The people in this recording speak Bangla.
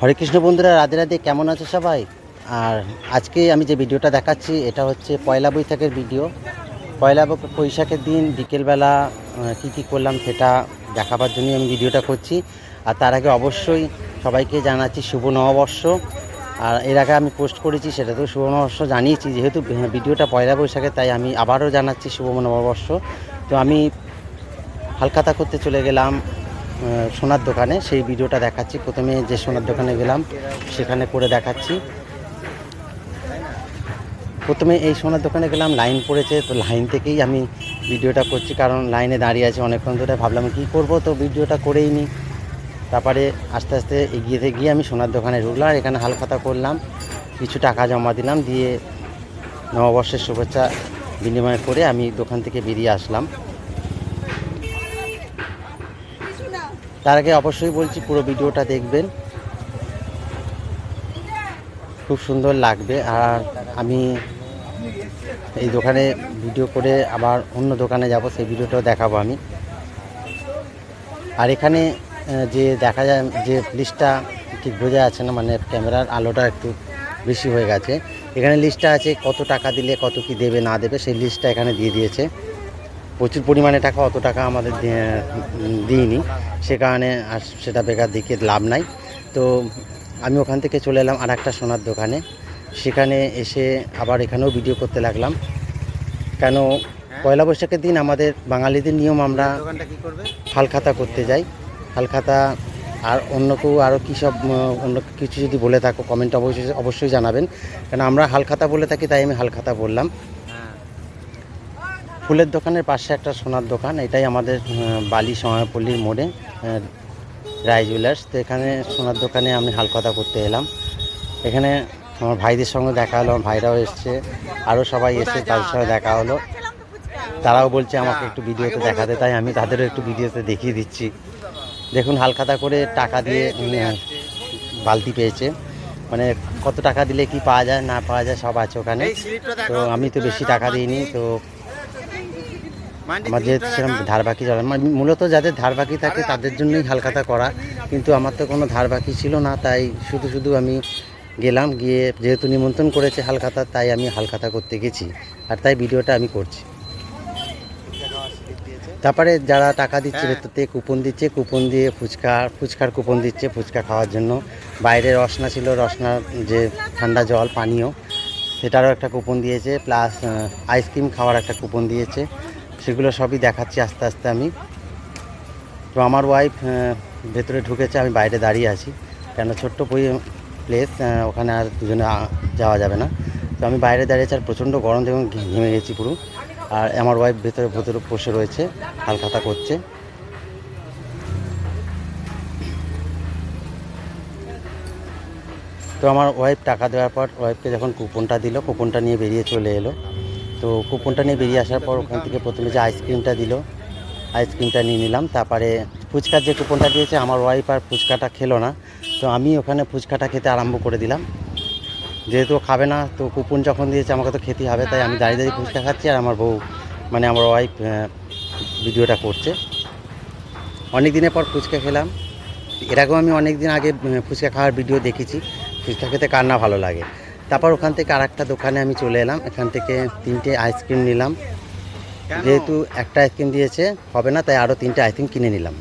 হরে কৃষ্ণ বন্ধুরা, রাধে রাধে, কেমন আছে সবাই? আর আজকে আমি যে ভিডিওটা দেখাচ্ছি, এটা হচ্ছে পয়লা বৈশাখের ভিডিও। পয়লা বৈশাখের দিন বিকেলবেলা কী কী করলাম সেটা দেখাবার জন্যই আমি ভিডিওটা করছি। আর তার আগে অবশ্যই সবাইকে জানাচ্ছি শুভ নববর্ষ। আর এর আগে আমি পোস্ট করেছি, সেটা তো শুভ নববর্ষ জানিয়েছি। যেহেতু ভিডিওটা পয়লা বৈশাখে, তাই আমি আবারও জানাচ্ছি শুভ নববর্ষ। তো আমি হালখাতা করতে চলে গেলাম সোনার দোকানে, সেই ভিডিওটা দেখাচ্ছি। প্রথমে যে সোনার দোকানে গেলাম, সেখানে করে দেখাচ্ছি। প্রথমে এই সোনার দোকানে গেলাম লাইন পড়েছে, তো লাইন থেকেই আমি ভিডিওটা করছি, কারণ লাইনে দাঁড়িয়ে আছে অনেকক্ষণ ধরে। ভাবলাম, কী করব? তো ভিডিওটা করেই নিই তারপরে আস্তে আস্তে এগিয়ে গিয়ে আমি সোনার দোকানে ঢুকলাম, এখানে হালখাতা করলাম, কিছু টাকা জমা দিলাম, দিয়ে নববর্ষের শুভেচ্ছা বিনিময় করে আমি দোকান থেকে বেরিয়ে আসলাম। তার আগে অবশ্যই বলছি, পুরো ভিডিওটা দেখবেন। খুব সুন্দর লাগবে। আর আমি এই দোকানে ভিডিও করে আবার অন্য দোকানে যাব, সেই ভিডিওটাও দেখাবো আমি। আর এখানে যে দেখা যায়, যে লিস্টটা ঠিক বোঝা যাচ্ছে না মানে ক্যামেরার আলোটা একটু বেশি হয়ে গেছে। এখানে লিস্টটা আছে কত টাকা দিলে কত কি দেবে, না দেবে, সেই লিস্টটা এখানে দিয়ে দিয়েছে। প্রচুর পরিমাণে টাকা অত টাকা আমাদের দিইনি। সে কারণে আর সেটা বেকার দিকে লাভ নাই। তো আমি ওখান থেকে চলে এলাম আর একটা সোনার দোকানে। সেখানে এসে আবার এখানেও ভিডিও করতে লাগলাম। কেন পয়লা বৈশাখের দিন আমাদের বাঙালিদের নিয়ম আমরা দোকানটা কি করবে? হালখাতা করতে যাই। হালখাতা আর অন্য কেউ আরও কী সব অন্য কিছু যদি বলে থাকো কমেন্ট অবশ্যই অবশ্যই জানাবেন। কেন আমরা হালখাতা বলে থাকি তাই আমি হালখাতা বললাম। হ্যাঁ ফুলের দোকানের পাশে একটা সোনার দোকান, এটাই আমাদের বালি সমায়পল্লীর মোড়ে রায় জুয়েলার্স তো এখানে সোনার দোকানে আমি হালখাতা করতে এলাম। এখানে আমার ভাইদের সঙ্গে দেখা হলো, আমার ভাইরাও এসছে আরও সবাই এসে তাদের সঙ্গে দেখা হলো। তারাও বলছে আমাকে একটু ভিডিওতে দেখাতে, তাই আমি তাদেরও একটু ভিডিওতে দেখিয়ে দিচ্ছি। দেখুন, হালখাতা করে টাকা দিয়ে বালতি পেয়েছে। মানে কত টাকা দিলে কি পাওয়া যায়, না পাওয়া যায়, সব আছে ওখানে। তো আমি তো বেশি টাকা দিইনি, তো আমার যে সেরকম ধার বাকি চলে মানে মূলত যাদের ধার বাকি থাকে তাদের জন্যই হালখাতা করা কিন্তু আমার তো কোনো ধার বাকি ছিল না তাই শুধু শুধু আমি গেলাম গিয়ে যেহেতু নিমন্ত্রণ করেছে হালখাতা তাই আমি হালখাতা করতে গেছি আর তাই ভিডিওটা আমি করছি। তারপরে যারা টাকা দিচ্ছে হ্যাঁ। ভেতর থেকে কুপন দিচ্ছে কুপন দিয়ে ফুচকা ফুচকার কুপন দিচ্ছে ফুচকা খাওয়ার জন্য বাইরে রসনা ছিল রসনার যে ঠান্ডা জল পানীয় সেটারও একটা কুপন দিয়েছে প্লাস আইসক্রিম খাওয়ার একটা কুপন দিয়েছে সেগুলো সবই দেখাচ্ছি আস্তে আস্তে আমি। তো আমার ওয়াইফ ভেতরে ঢুকেছে, আমি বাইরে দাঁড়িয়ে আছি। কেন ছোট্ট প্লেস ওখানে আর দুজনে যাওয়া যাবে না। তো আমি বাইরে দাঁড়িয়েছি আর প্রচণ্ড গরম দেখুন, ঘে- ঘেমে গেছি পুরো। আর আমার ওয়াইফ ভেতরে ভেতরে বসে রয়েছে, হালখাতা করছে। তো আমার ওয়াইফ টাকা দেওয়ার পর ওয়াইফকে যখন কুপনটা দিল, কুপনটা নিয়ে বেরিয়ে চলে এলো। তো কুপনটা নিয়ে বেরিয়ে আসার পর ওখান থেকে প্রথমে যে আইসক্রিমটা দিল আইসক্রিমটা নিয়ে নিলাম। তারপরে ফুচকার যে কুপনটা দিয়েছে, আমার ওয়াইফ আর ফুচকাটা খেলো না। তো আমি ওখানে ফুচকাটা খেতে আরম্ভ করে দিলাম। যেহেতু খাবে না, তো কুপন যখন দিয়েছে, আমাকে তো খেতেই হবে। তাই আমি দাঁড়িয়ে দাঁড়িয়ে ফুচকা খাচ্ছি আর আমার বউ মানে আমার ওয়াইফ ভিডিওটা করছে। অনেক দিনের পর ফুচকা খেলাম। এর আগেও আমি অনেক দিন আগে ফুচকা খাওয়ার ভিডিও দেখেছি। ফুচকা খেতে কার না ভালো লাগে? তারপর ওখান থেকে আর একটা দোকানে আমি চলে এলাম। এখান থেকে তিনটে আইসক্রিম নিলাম। যেহেতু একটা আইসক্রিম দিয়েছে হবে না তাই আরও তিনটে আইসক্রিম কিনে নিলাম।